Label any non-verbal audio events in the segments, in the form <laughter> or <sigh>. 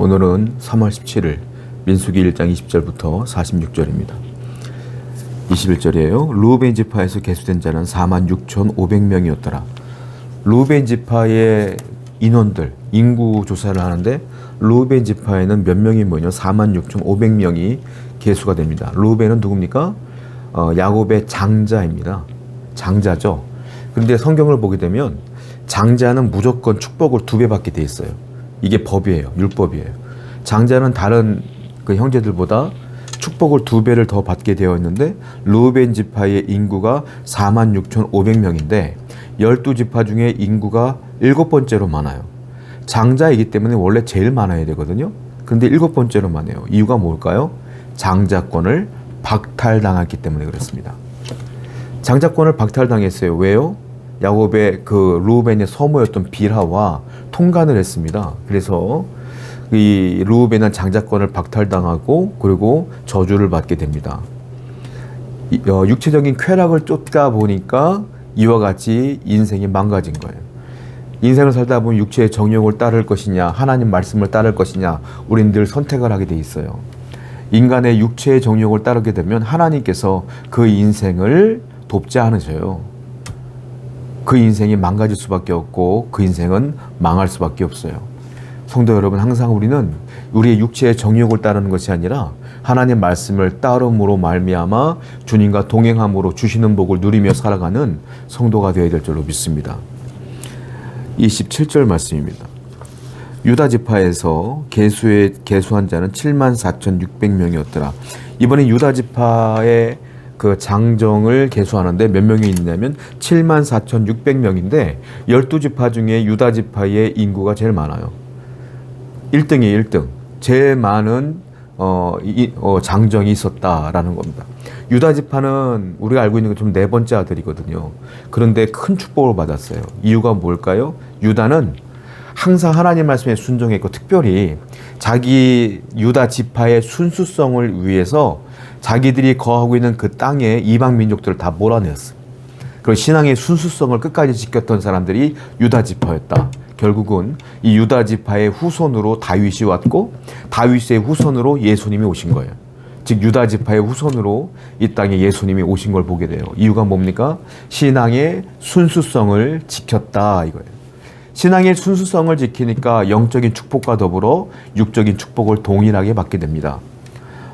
오늘은 3월 17일 민수기 1장 20절부터 46절입니다. 21절이에요. 루벤 지파에서 계수된 자는 4만 6,500명이었더라. 루벤 지파의 인원들 인구 조사를 하는데 루벤 지파에는 몇 명이 모이냐 4만 6,500명이 계수가 됩니다. 루벤은 누굽니까? 어, 야곱의 장자입니다. 장자죠. 그런데 성경을 보게 되면 장자는 무조건 축복을 두 배 받게 돼 있어요. 이게 법이에요. 율법이에요. 장자는 다른 그 형제들보다 축복을 두 배를 더 받게 되어 있는데 루벤 지파의 인구가 4만 6,500명인데 12지파 중에 인구가 일곱 번째로 많아요. 장자이기 때문에 원래 제일 많아야 되거든요. 그런데 일곱 번째로 많아요. 이유가 뭘까요? 장자권을 박탈당했기 때문에 그렇습니다. 장자권을 박탈당했어요. 왜요? 야곱의 그 루벤의 서모였던 빌하와 통간을 했습니다. 그래서 이 루벤은 장자권을 박탈당하고 그리고 저주를 받게 됩니다. 이, 어, 육체적인 쾌락을 쫓다 보니까 이와 같이 인생이 망가진 거예요. 인생을 살다 보면 육체의 정욕을 따를 것이냐, 하나님 말씀을 따를 것이냐, 우린 늘 선택을 하게 돼 있어요. 인간의 육체의 정욕을 따르게 되면 하나님께서 그 인생을 돕지 않으셔요. 그 인생이 망가질 수밖에 없고 그 인생은 망할 수밖에 없어요. 성도 여러분, 항상 우리는 우리의 육체의 정욕을 따르는 것이 아니라 하나님 말씀을 따름으로 말미암아 주님과 동행함으로 주시는 복을 누리며 살아가는 성도가 되어야 될 줄로 믿습니다. 27절 말씀입니다. 유다 지파에서 계수의 계수한 자는 7만 4,600명이었더라. 이번에 유다 지파의 그 장정을 계수하는데 몇 명이 있냐면 7만 4,600명인데 12지파 중에 유다 지파의 인구가 제일 많아요. 1등이 1등. 제일 많은 어, 이, 어, 장정이 있었다라는 겁니다. 유다 지파는 우리가 알고 있는 것좀 네 번째 아들이거든요. 그런데 큰 축복을 받았어요. 이유가 뭘까요? 유다는 항상 하나님 말씀에 순종했고 특별히 자기 유다 지파의 순수성을 위해서 자기들이 거하고 있는 그 땅에 이방 민족들을 다 몰아냈어요. 그리고 신앙의 순수성을 끝까지 지켰던 사람들이 유다 지파였다. 결국은 이 유다 지파의 후손으로 다윗이 왔고 다윗의 후손으로 예수님이 오신 거예요. 즉 유다 지파의 후손으로 이 땅에 예수님이 오신 걸 보게 돼요. 이유가 뭡니까? 신앙의 순수성을 지켰다 이거예요. 신앙의 순수성을 지키니까 영적인 축복과 더불어 육적인 축복을 동일하게 받게 됩니다.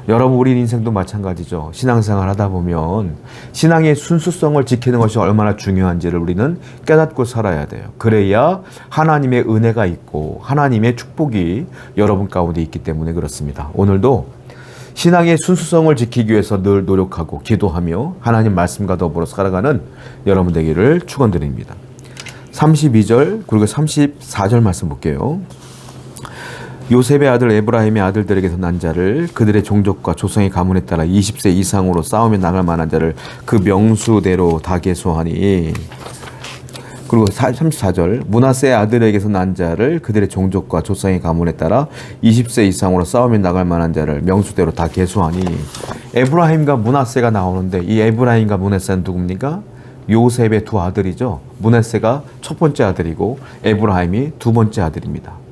여러분 우리 인생도 마찬가지죠. 신앙생활 하다 보면 신앙의 순수성을 지키는 것이 얼마나 중요한지를 우리는 깨닫고 살아야 돼요. 그래야 하나님의 은혜가 있고 하나님의 축복이 여러분 가운데 있기 때문에 그렇습니다. 오늘도 신앙의 순수성을 지키기 위해서 늘 노력하고 기도하며 하나님 말씀과 더불어 살아가는 여러분 되기를 축원드립니다. 32절 그리고 34절 말씀 볼게요. 요셉의 아들 에브라임의 아들들에게서 난 자를 그들의 종족과 조성의 가문에 따라 20세 이상으로 싸움에 나갈 만한 자를 그 명수대로 다 계수하니 그리고 34절 문하세의 아들에게서 난 자를 그들의 종족과 조상의 가문에 따라 20세 이상으로 싸움에 나갈 만한 자를 명수대로 다 계수하니 에브라임과 문하세가 나오는데 이 에브라임과 문하세는 누굽니까? 요셉의 두 아들이죠. 문하세가 첫 번째 아들이고 에브라임이 두 번째 아들입니다.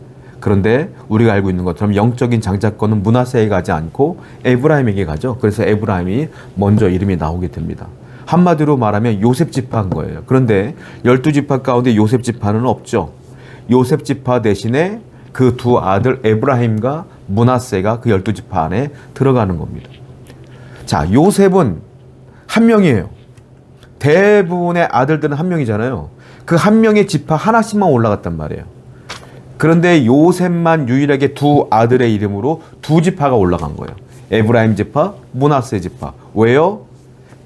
그런데 우리가 알고 있는 것처럼 영적인 장자권은 문하세에 가지 않고 에브라임에게 가죠. 그래서 에브라임이 먼저 이름이 나오게 됩니다. 한마디로 말하면 요셉 지파인 거예요. 그런데 열두 지파 가운데 요셉 지파는 없죠. 요셉 지파 대신에 그 두 아들 에브라임과 문하세가 그 열두 지파 안에 들어가는 겁니다. 자, 요셉은 한 명이에요. 대부분의 아들들은 한 명이잖아요. 그 한 명의 지파 하나씩만 올라갔단 말이에요. 그런데 요셉만 유일하게 두 아들의 이름으로 두 지파가 올라간 거예요. 에브라임 지파, 문하세 지파. 왜요?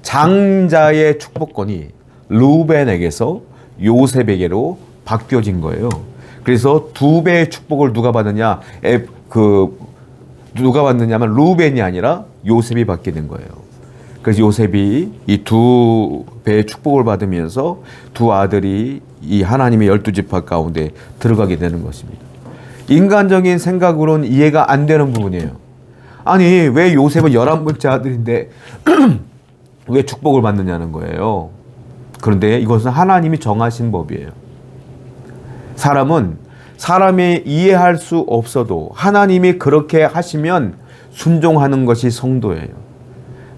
장자의 축복권이 루벤에게서 요셉에게로 바뀌어진 거예요. 그래서 두 배의 축복을 누가 받느냐? 에, 그 누가 받느냐면 루벤이 아니라 요셉이 받게 된 거예요. 그래서 요셉이 이 두 배의 축복을 받으면서 두 아들이 이 하나님의 열두 지파 가운데 들어가게 되는 것입니다. 인간적인 생각으로는 이해가 안 되는 부분이에요. 아니 왜 요셉은 열한 번째 아들인데 <clears throat> 왜 축복을 받느냐는 거예요. 그런데 이것은 하나님이 정하신 법이에요. 사람은 사람이 이해할 수 없어도 하나님이 그렇게 하시면 순종하는 것이 성도예요.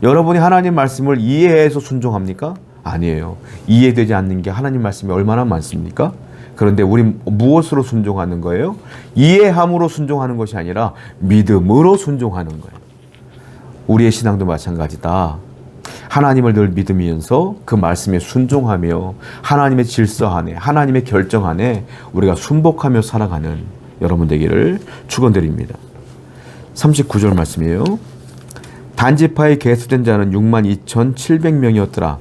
여러분이 하나님 말씀을 이해해서 순종합니까? 아니에요. 이해되지 않는 게 하나님 말씀이 얼마나 많습니까? 그런데 우리 무엇으로 순종하는 거예요? 이해함으로 순종하는 것이 아니라 믿음으로 순종하는 거예요. 우리의 신앙도 마찬가지다. 하나님을 늘 믿으면서 그 말씀에 순종하며 하나님의 질서 안에 하나님의 결정 안에 우리가 순복하며 살아가는 여러분 되기를 축원드립니다. 39절 말씀이에요. 단지파에 개수된 자는 6만 2,700명이었더라.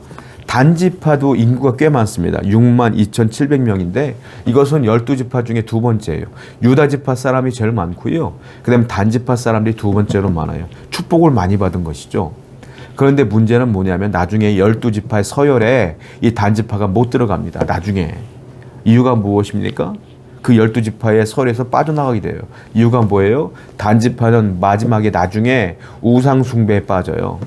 단지파도 인구가 꽤 많습니다. 6만 2,700명인데 이것은 12지파 중에 두 번째예요. 유다지파 사람이 제일 많고요. 그 다음 단지파 사람들이 두 번째로 많아요. 축복을 많이 받은 것이죠. 그런데 문제는 뭐냐면 나중에 12지파의 서열에 이 단지파가 못 들어갑니다. 나중에. 이유가 무엇입니까? 그 12지파의 설에서 빠져나가게 돼요. 이유가 뭐예요? 단지파는 마지막에 나중에 우상 숭배에 빠져요.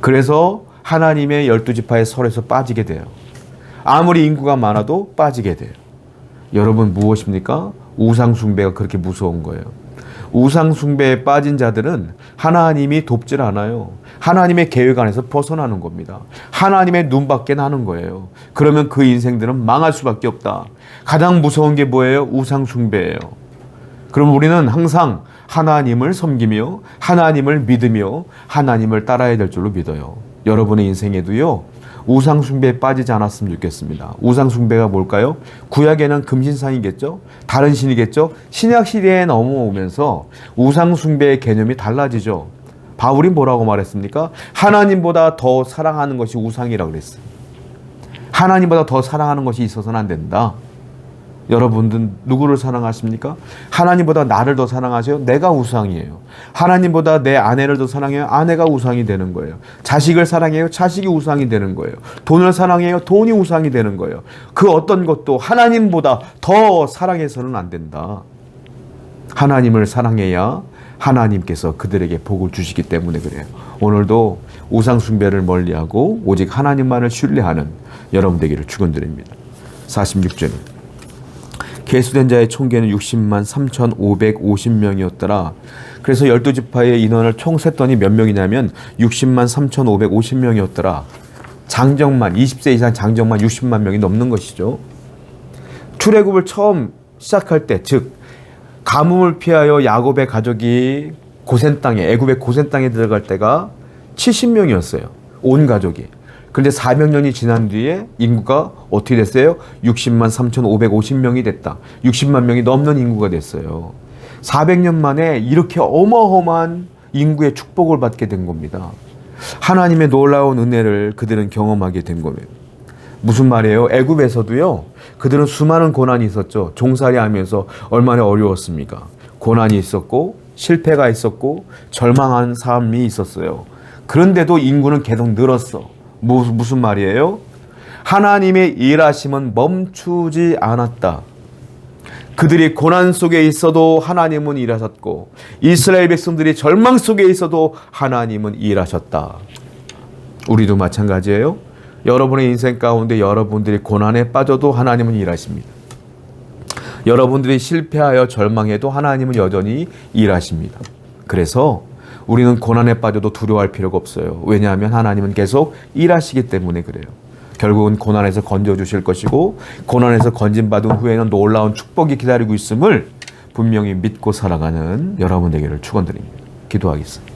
그래서 하나님의 12지파의 설에서 빠지게 돼요. 아무리 인구가 많아도 빠지게 돼요. 여러분 무엇입니까? 우상 숭배가 그렇게 무서운 거예요. 우상 숭배에 빠진 자들은 하나님이 돕질 않아요. 하나님의 계획 안에서 벗어나는 겁니다. 하나님의 눈밖에 나는 거예요. 그러면 그 인생들은 망할 수밖에 없다. 가장 무서운 게 뭐예요? 우상 숭배예요. 그럼 우리는 항상 하나님을 섬기며 하나님을 믿으며 하나님을 따라야 될 줄로 믿어요. 여러분의 인생에도요. 우상 숭배에 빠지지 않았으면 좋겠습니다. 우상 숭배가 뭘까요? 구약에는 금신상이겠죠? 다른 신이겠죠? 신약 시대에 넘어오면서 우상 숭배의 개념이 달라지죠. 바울이 뭐라고 말했습니까? 하나님보다 더 사랑하는 것이 우상이라고 그랬어요. 하나님보다 더 사랑하는 것이 있어서는 안 된다. 여러분들 누구를 사랑하십니까? 하나님보다 나를 더 사랑하세요? 내가 우상이에요. 하나님보다 내 아내를 더 사랑해요? 아내가 우상이 되는 거예요. 자식을 사랑해요? 자식이 우상이 되는 거예요. 돈을 사랑해요? 돈이 우상이 되는 거예요. 그 어떤 것도 하나님보다 더 사랑해서는 안 된다. 하나님을 사랑해야 하나님께서 그들에게 복을 주시기 때문에 그래요. 오늘도 우상숭배를 멀리하고 오직 하나님만을 신뢰하는 여러분 되기를 축원드립니다. 46절. 개수된 자의 총계는 60만 3,550명이었더라. 그래서 12지파의 인원을 총 셌더니 몇 명이냐면 60만 3,550명이었더라. 장정만 20세 이상 장정만 60만 명이 넘는 것이죠. 출애굽을 처음 시작할 때, 즉 가뭄을 피하여 야곱의 가족이 고센 땅에 애굽의 고센 땅에 들어갈 때가 70명이었어요. 온 가족이. 그런데 400년이 지난 뒤에 인구가 어떻게 됐어요? 60만 3,550명이 됐다. 60만 명이 넘는 인구가 됐어요. 400년 만에 이렇게 어마어마한 인구의 축복을 받게 된 겁니다. 하나님의 놀라운 은혜를 그들은 경험하게 된 거예요. 무슨 말이에요? 애굽에서도요. 그들은 수많은 고난이 있었죠. 종살이 하면서 얼마나 어려웠습니까? 고난이 있었고 실패가 있었고 절망한 삶이 있었어요. 그런데도 인구는 계속 늘었어. 무슨 말이에요? 하나님의 일하심은 멈추지 않았다. 그들이 고난 속에 있어도 하나님은 일하셨고 이스라엘 백성들이 절망 속에 있어도 하나님은 일하셨다. 우리도 마찬가지예요. 여러분의 인생 가운데 여러분들이 고난에 빠져도 하나님은 일하십니다. 여러분들이 실패하여 절망해도 하나님은 여전히 일하십니다. 그래서 우리는 고난에 빠져도 두려워할 필요가 없어요. 왜냐하면 하나님은 계속 일하시기 때문에 그래요. 결국은 고난에서 건져 주실 것이고 고난에서 건진 받은 후에는 놀라운 축복이 기다리고 있음을 분명히 믿고 살아가는 여러분 되기를 축원드립니다. 기도하겠습니다.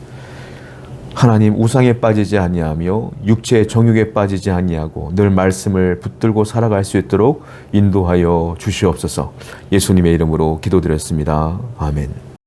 하나님 우상에 빠지지 아니하며 육체의 정욕에 빠지지 아니하고 늘 말씀을 붙들고 살아갈 수 있도록 인도하여 주시옵소서. 예수님의 이름으로 기도드렸습니다. 아멘.